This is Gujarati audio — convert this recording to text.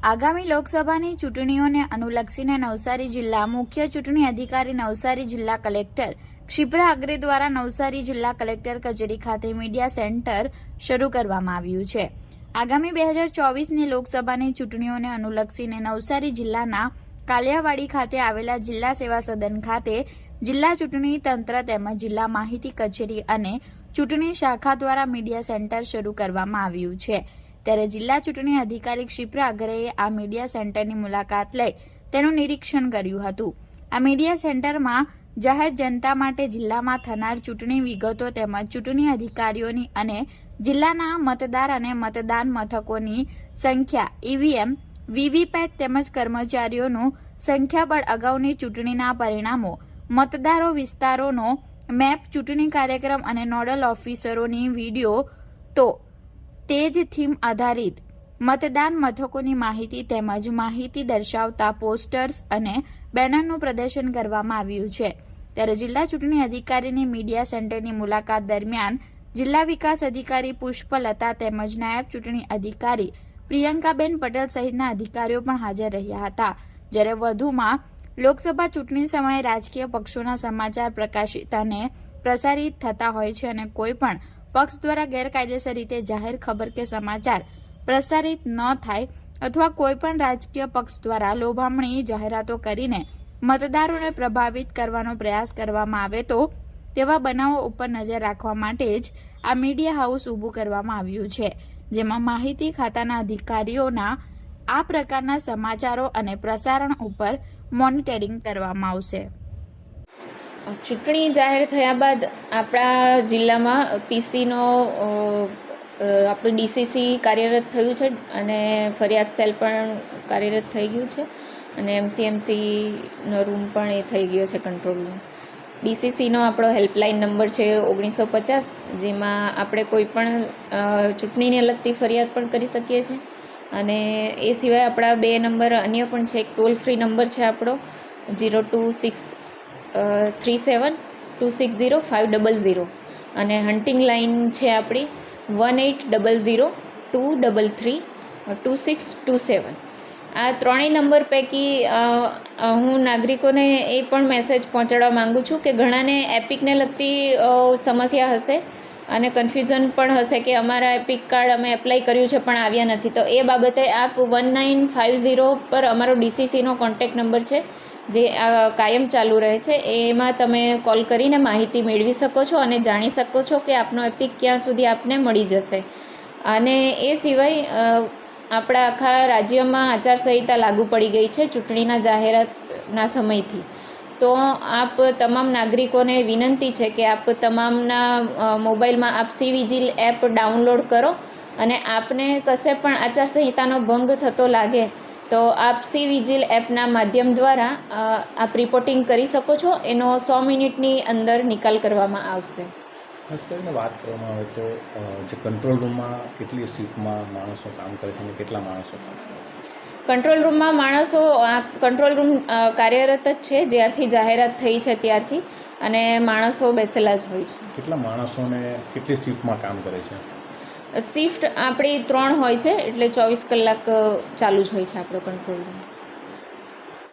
આગામી લોકસભાની ચૂંટણીઓને અનુલક્ષીને નવસારી જિલ્લા મુખ્ય ચૂંટણી અધિકારી નવસારી જિલ્લા કલેક્ટર ક્ષિપ્રા અગ્રે દ્વારા નવસારી જિલ્લા કલેક્ટર કચેરી ખાતે મીડિયા સેન્ટર શરૂ કરવામાં આવ્યું છે. આગામી બે હજાર ચોવીસની લોકસભાની ચૂંટણીઓને અનુલક્ષીને નવસારી જિલ્લાના કાલિયાવાડી ખાતે આવેલા જિલ્લા સેવા સદન ખાતે જિલ્લા ચૂંટણી તંત્ર તેમજ જિલ્લા માહિતી કચેરી અને ચૂંટણી શાખા દ્વારા મીડિયા સેન્ટર શરૂ કરવામાં આવ્યું છે. ત્યારે જિલ્લા ચૂંટણી અધિકારી ક્ષિપ્રા અગ્રેએ આ મીડિયા સેન્ટરની મુલાકાત લઈ તેનું નિરીક્ષણ કર્યું હતું. આ મીડિયા સેન્ટરમાં જાહેર જનતા માટે જિલ્લામાં થનાર ચૂંટણી વિગતો તેમજ ચૂંટણી અધિકારીઓની અને જિલ્લાના મતદાર અને મતદાન મથકોની સંખ્યા, ઈવીએમ, વીવીપેટ તેમજ કર્મચારીઓનું સંખ્યાબળ અગાઉની ચૂંટણીના પરિણામો, મતદારો વિસ્તારોનો મેપ ચૂંટણી કાર્યક્રમ અને નોડલ ઓફિસરોની વીડિયો તો તે જ થીમ આધારિત મતદાન મથકોની માહિતી તેમજ માહિતી દર્શાવતા પોસ્ટર્સ અને બેનરનું પ્રદર્શન કરવામાં આવ્યું છે. ત્યારે જિલ્લા ચૂંટણી અધિકારીની મીડિયા સેન્ટરની મુલાકાત દરમિયાન જિલ્લા વિકાસ અધિકારી પુષ્પલતા તેમજ નાયબ ચૂંટણી અધિકારી પ્રિયંકાબેન પટેલ સહિતના અધિકારીઓ પણ હાજર રહ્યા હતા. જ્યારે વધુમાં લોકસભા ચૂંટણી સમયે રાજકીય પક્ષોના સમાચાર પ્રકાશિત અને પ્રસારિત થતા હોય છે અને કોઈ પણ પક્ષ દ્વારા ગેરકાયદેસર રીતે જાહેર ખબર કે સમાચાર પ્રસારિત ન થાય અથવા કોઈ પણ રાજકીય પક્ષ દ્વારા લોભામણી જાહેરાતો કરીને મતદારોને પ્રભાવિત કરવાનો પ્રયાસ કરવામાં આવે તો તેવા બનાવો ઉપર નજર રાખવા માટે જ આ મીડિયા હાઉસ ઊભું કરવામાં આવ્યું છે, જેમાં માહિતી ખાતાના અધિકારીઓના આ પ્રકારના સમાચારો અને પ્રસારણ ઉપર મોનિટરિંગ કરવામાં આવશે. ચૂંટણી જાહેર થયા બાદ આપણા જિલ્લામાં પીસીનો આપણું ડીસીસી કાર્યરત થયું છે અને ફરિયાદ સેલ પણ કાર્યરત થઈ ગયું છે અને એમસીએમસીનો રૂમ પણ એ થઈ ગયો છે કંટ્રોલ રૂમ. ડીસીસીનો આપણો હેલ્પલાઇન નંબર છે ઓગણીસો પચાસ, જેમાં આપણે કોઈ પણ ચૂંટણીને લગતી ફરિયાદ પણ કરી શકીએ છીએ. અને એ સિવાય આપણા બે નંબર અન્ય પણ છે, એક ટોલ ફ્રી નંબર છે આપણો, zero two six three seven two six zero five double zero. અને હન્ટિંગ લાઇન છે આપણી one eight double zero two double three two six two seven. આ ત્રણેય નંબર પૈકી હું નાગરિકોને એ પણ મેસેજ પહોંચાડવા માગું છું કે ઘણાને એપિકને લગતી સમસ્યા હશે. અને કન્ફ્યુઝન પણ હશે કે અમારા એપિક કાર્ડ અમે એપ્લાય કર્યું છે, પણ આવ્યા નથી. તો એ બાબતે આપ વન નાઇન ફાઇવ ઝીરો પર અમારો ડીસીસીનો કોન્ટેક નંબર છે, જે આ કાયમ ચાલુ રહે છે. એમાં તમે કોલ કરીને માહિતી મેળવી શકો છો અને જાણી શકો છો કે આપનો એપિક ક્યાં સુધી આપને મળી જશે. અને એ સિવાય આપણા આખા રાજ્યમાં આચારસંહિતા લાગુ પડી ગઈ છે ચૂંટણીના જાહેરાતના સમયથી. તો આપ તમામ નાગરિકોને વિનંતી છે કે આપ તમામના મોબાઈલમાં આપ સી વિજિલ એપ ડાઉનલોડ કરો અને આપને કશે પણ આચારસંહિતાનો ભંગ થતો લાગે તો આપ સી વિજિલ એપના માધ્યમ દ્વારા આપ રિપોર્ટિંગ કરી શકો છો. એનો સો મિનિટની અંદર નિકાલ કરવામાં આવશે. ખાસ કરીને વાત કરવામાં આવે તો જે કંટ્રોલ રૂમમાં કેટલી સીટમાં માણસો કામ કરે છે અને કેટલા માણસો કામ કરે છે. કંટ્રોલ રૂમમાં માણસો કંટ્રોલ રૂમ કાર્યરત જ છે જ્યારથી જાહેરાત થઈ છે ત્યારથી અને માણસો બેસેલા જ હોય છે. કેટલા માણસોને કેટલી શિફ્ટમાં કામ કરે છે? શિફ્ટ આપણી ત્રણ હોય છે એટલે ચોવીસ કલાક ચાલુ જ હોય છે આપણો કંટ્રોલ રૂમ.